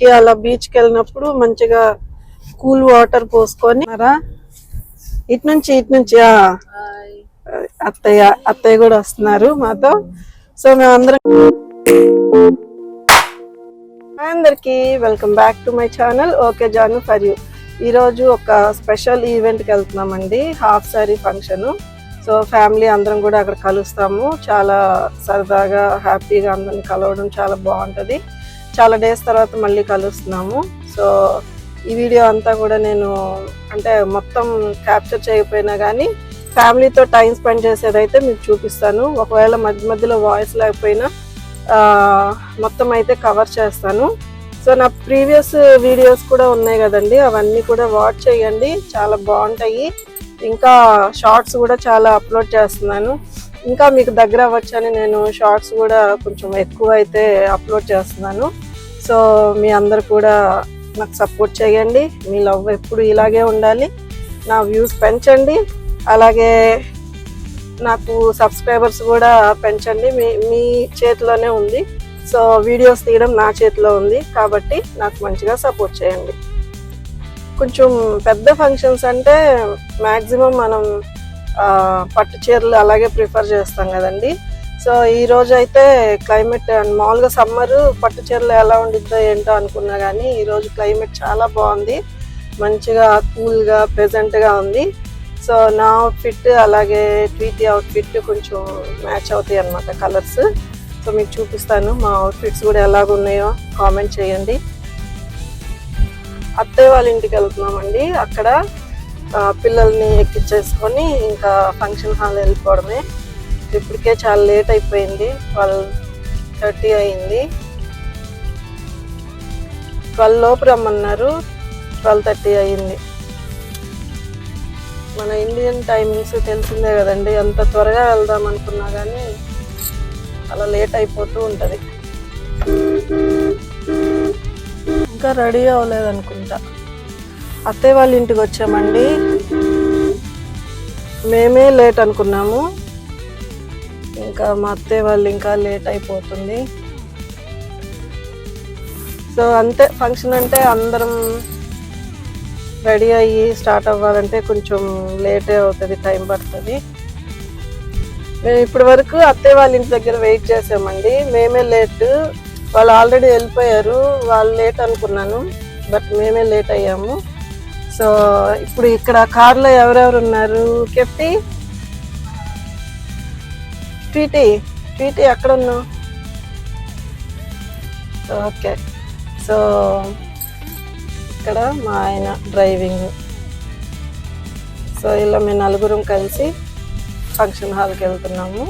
కి అలా బీచ్కి వెళ్ళినప్పుడు మంచిగా కూల్ వాటర్ పోసుకొని ఇటు నుంచి ఇటు నుంచి అత్తయ్య అత్తయ్య కూడా వస్తున్నారు మాతో. సో మేమందరం అందరికి welcome back to my channel okay Janu for you ఈరోజు ఒక స్పెషల్ ఈవెంట్కి వెళ్తున్నామండి. Half sari function. So family అందరం కూడా అక్కడ కలుస్తాము. చాలా సరదాగా హ్యాపీగా అందరిని కలవడం చాలా బాగుంటుంది. చాలా డేస్ తర్వాత మళ్ళీ కలుస్తున్నాము. సో ఈ వీడియో అంతా కూడా నేను అంటే మొత్తం క్యాప్చర్ చేయకపోయినా కానీ ఫ్యామిలీతో టైం స్పెండ్ చేసేదైతే మీకు చూపిస్తాను. ఒకవేళ మధ్య మధ్యలో వాయిస్ లేకపోయినా మొత్తం అయితే కవర్ చేస్తాను. సో నా ప్రీవియస్ వీడియోస్ కూడా ఉన్నాయి కదండి. అవన్నీ కూడా వాచ్ చేయండి. చాలా బాగుంటాయి. ఇంకా షార్ట్స్ కూడా చాలా అప్లోడ్ చేస్తున్నాను. ఇంకా మీకు దగ్గర అవ్వచ్చని నేను షార్ట్స్ కూడా కొంచెం ఎక్కువ అయితే అప్లోడ్ చేస్తున్నాను. సో మీ అందరు కూడా నాకు సపోర్ట్ చేయండి. మీ లవ్ ఎప్పుడు ఇలాగే ఉండాలి. నా వ్యూస్ పెంచండి. అలాగే నాకు సబ్స్క్రైబర్స్ కూడా పెంచండి. మీ మీ చేతిలోనే ఉంది. సో వీడియోస్ తీయడం నా చేతిలో ఉంది. కాబట్టి నాకు మంచిగా సపోర్ట్ చేయండి. కొంచెం పెద్ద ఫంక్షన్స్ అంటే మ్యాక్సిమం మనం పట్టు చీరలు అలాగే ప్రిఫర్ చేస్తాం కదండి. సో ఈ రోజు అయితే క్లైమేట్ మామూలుగా సమ్మర్ పట్టు చీరలు ఎలా ఉండిద్దో ఏంటో అనుకున్నా కానీ ఈ రోజు క్లైమేట్ చాలా బాగుంది. మంచిగా కూల్గా ప్రెజెంట్గా ఉంది. సో నా అవుట్ఫిట్ అలాగే ట్వీటీ అవుట్ఫిట్ కొంచెం మ్యాచ్ అవుతాయి అన్నమాట కలర్స్ సో మీకు చూపిస్తాను మా అవుట్ఫిట్స్ కూడా ఎలాగున్నాయో కామెంట్ చేయండి. అత్తయ్య వాళ్ళ ఇంటికి వెళ్తున్నామండి. అక్కడ పిల్లల్ని ఎక్కించేసుకొని ఇంకా ఫంక్షన్ హాల్ వెళ్ళిపోవడమే. ఇప్పటికే చాలా లేట్ అయిపోయింది. ట్వెల్వ్ థర్టీ అయింది. ట్వెల్వ్ లోపు రమ్మన్నారు. ట్వెల్వ్ థర్టీ అయింది. మన ఇండియన్ టైమింగ్స్ తెలిసిందే కదండి. అంత త్వరగా వెళ్దాం అనుకున్నా కానీ అలా లేట్ అయిపోతూ ఉంటుంది. ఇంకా రెడీ అవ్వలేదనుకుంటా అత్తే అత్తయ్య వాళ్ళ ఇంటికి వచ్చామండి. మేమే లేట్ అనుకున్నాము. ఇంకా మా అత్తయ్య వాళ్ళు ఇంకా లేట్ అయిపోతుంది. సో అంతే ఫంక్షన్ అంటే అందరం రెడీ అయ్యి స్టార్ట్ అవ్వాలంటే కొంచెం లేటే అవుతుంది టైం పడుతుంది. మేము ఇప్పటి వరకు అత్తయ్య వాళ్ళ ఇంటి దగ్గర వెయిట్ చేసామండి. మేమే లేట్ వాళ్ళు ఆల్రెడీ వెళ్ళిపోయారు వాళ్ళు లేట్ అనుకున్నాను బట్ మేమే లేట్ అయ్యాము. సో ఇప్పుడు ఇక్కడ కార్లో ఎవరెవరు ఉన్నారు? కెఫ్టీ ట్వీటీ ట్వీటీ ఎక్కడున్నావు? ఓకే. సో ఇక్కడ మా ఆయన డ్రైవింగ్. సో ఇలా మేము నలుగురం కలిసి ఫంక్షన్ హాల్కి వెళ్తున్నాము.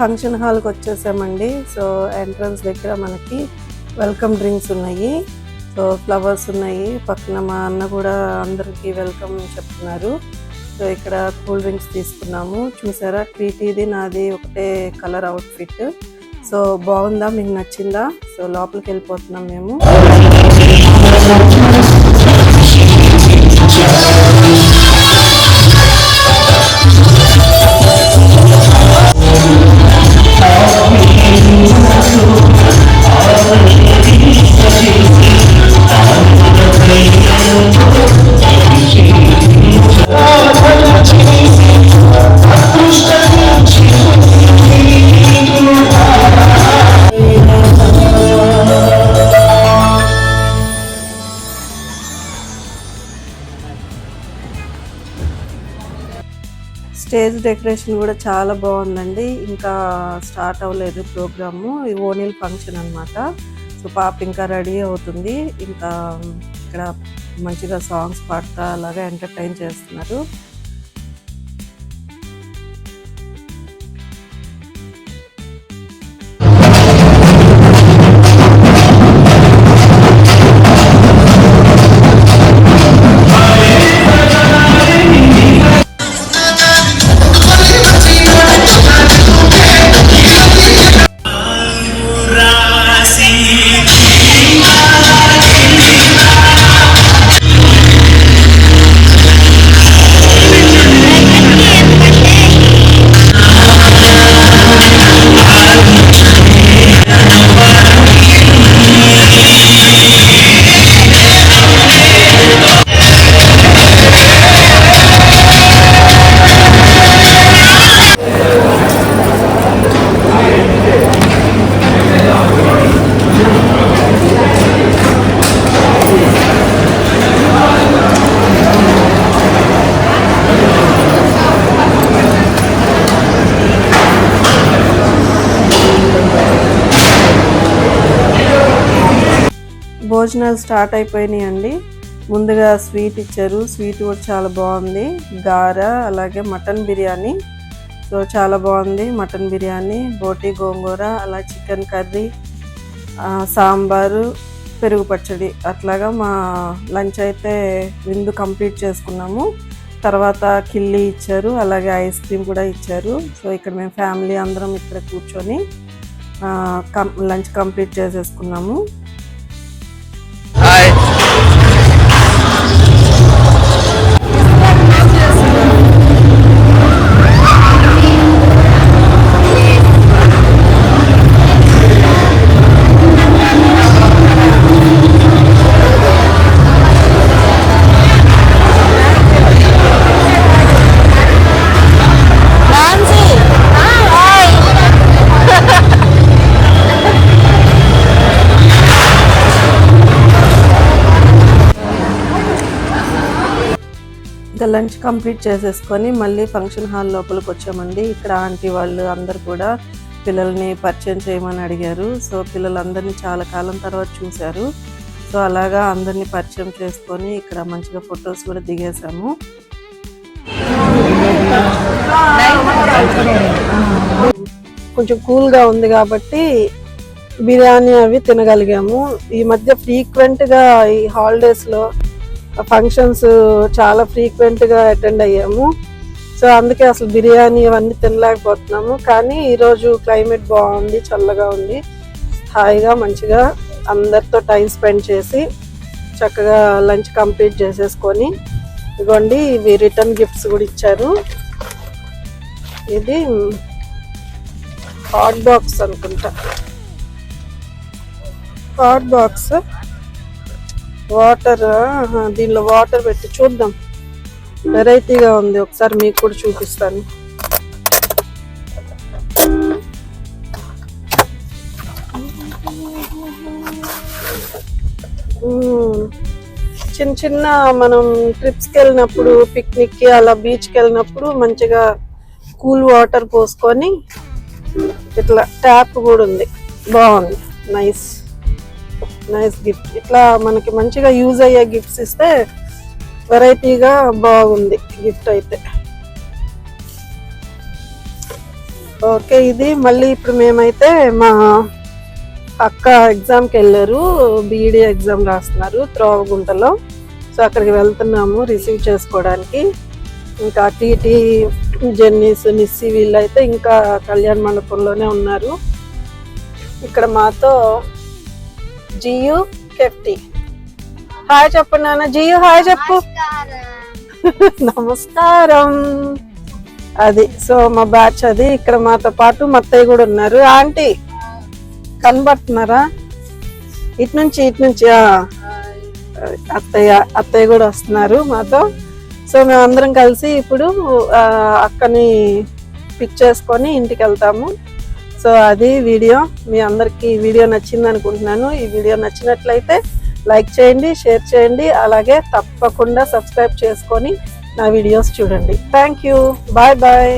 ఫంక్షన్ హాల్కి వచ్చేసామండి. సో ఎంట్రన్స్ దగ్గర మనకి వెల్కమ్ డ్రింక్స్ ఉన్నాయి. సో ఫ్లవర్స్ ఉన్నాయి. పక్కన మా అన్న కూడా అందరికీ వెల్కమ్ చెప్తున్నారు. సో ఇక్కడ కూల్ డ్రింక్స్ తీసుకున్నాము. చూసారా? క్రీటీది నాది ఒకటే కలర్ అవుట్ఫిట్. సో బాగుందా? మీకు నచ్చిందా? సో లోపలికి వెళ్ళిపోతున్నాం మేము. స్టేజ్ డెకరేషన్ కూడా చాలా బాగుందండి. ఇంకా స్టార్ట్ అవ్వలేదు ప్రోగ్రాము. ఈ ఓనిల్ ఫంక్షన్ అన్నమాట. సో పాప ఇంకా రెడీ అవుతుంది. ఇంకా ఇక్కడ మంచిగా సాంగ్స్ పాడతా అలాగా ఎంటర్టైన్ చేస్తున్నారు. భోజనాలు స్టార్ట్ అయిపోయినాయి అండి. ముందుగా స్వీట్ ఇచ్చారు. స్వీట్ కూడా చాలా బాగుంది. గార అలాగే మటన్ బిర్యానీ. సో చాలా బాగుంది మటన్ బిర్యానీ బోటి గోంగూర అలా చికెన్ కర్రీ సాంబారు పెరుగు పచ్చడి. అట్లాగా మా లంచ్ అయితే విందు కంప్లీట్ చేసుకున్నాము. తర్వాత కిల్లి ఇచ్చారు. అలాగే ఐస్ క్రీమ్ కూడా ఇచ్చారు. సో ఇక్కడ మేము ఫ్యామిలీ అందరం ఇక్కడ కూర్చొని కం- లంచ్ కంప్లీట్ చేసేసుకున్నాము. ఇంకా లంచ్ కంప్లీట్ చేసేసుకొని మళ్ళీ ఫంక్షన్ హాల్ లోపలికి వచ్చామండి. ఇక్కడ ఆంటీ వాళ్ళు అందరు కూడా పిల్లల్ని పరిచయం చేయమని అడిగారు. సో పిల్లలందరినీ చాలా కాలం తర్వాత చూశారు. సో అలాగా అందరినీ పరిచయం చేసుకొని ఇక్కడ మంచిగా ఫొటోస్ కూడా దిగేసాము కొంచెం కూల్గా ఉంది కాబట్టి బిర్యానీ అవి తినగలిగాము. ఈ మధ్య ఫ్రీక్వెంట్గా ఈ హాలిడేస్లో ఫంక్షన్స్ uh, చాలా ఫ్రీక్వెంట్గా అటెండ్ అయ్యాము. సో అందుకే అసలు బిర్యానీ అవన్నీ తినలేకపోతున్నాము. కానీ ఈరోజు క్లైమేట్ బాగుంది చల్లగా ఉంది. హాయిగా మంచిగా అందరితో టైం స్పెండ్ చేసి చక్కగా లంచ్ కంప్లీట్ చేసేసుకొని ఇదిగోండి ఇవి రిటర్న్ గిఫ్ట్స్ కూడా ఇచ్చారు. ఇది హాట్ బాక్స్ అనుకుంటా. హాట్ బాక్స్ వాటర్ దీనిలో వాటర్ పెట్టి చూద్దాం. వెరైటీగా ఉంది ఒకసారి మీకు కూడా చూపిస్తాను. చిన్న చిన్న మనం ట్రిప్స్కి వెళ్ళినప్పుడు పిక్నిక్కి అలా బీచ్కి వెళ్ళినప్పుడు మంచిగా కూల్ వాటర్ పోసుకొని ఇట్లా ట్యాప్ కూడా ఉంది. బాగుంది. నైస్. Nice gift. ఇట్లా మనకి మంచిగా యూజ్ అయ్యే గిఫ్ట్స్ ఇస్తే వెరైటీగా బాగుంది గిఫ్ట్ అయితే. ఓకే ఇది మళ్ళీ ఇప్పుడు మేమైతే మా అక్క ఎగ్జామ్కి వెళ్ళారు బీఈడీ ఎగ్జామ్ రాస్తున్నారు త్రోవగుంటలో. సో అక్కడికి వెళ్తున్నాము రిసీవ్ చేసుకోవడానికి. ఇంకా టీటీ జెన్నీస్ నిస్సి వీళ్ళైతే ఇంకా కళ్యాణ మండపంలోనే ఉన్నారు. ఇక్కడ మాతో జియు కెఫ్టీ హాయ్ చెప్పు నాన్న. జియు హాయ్ చెప్పు. నమస్కారం. అది సో మా బ్యాచ్ అది. ఇక్కడ మాతో పాటు మా అత్తయ్య కూడా ఉన్నారు. ఆంటీ కనబడుతున్నారా? ఇటు నుంచి ఇటు నుంచి. అత్తయ్య అత్తయ్య కూడా వస్తున్నారు మాతో. సో మేము అందరం కలిసి ఇప్పుడు అక్కని పిక్ చేసుకొని ఇంటికి వెళ్తాము. సో అది వీడియో. మీ అందరికీ ఈ వీడియో నచ్చింది అనుకుంటున్నాను. ఈ వీడియో నచ్చినట్లయితే లైక్ చేయండి షేర్ చేయండి. అలాగే తప్పకుండా సబ్స్క్రైబ్ చేసుకొని నా వీడియోస్ చూడండి. Thank you. Bye bye.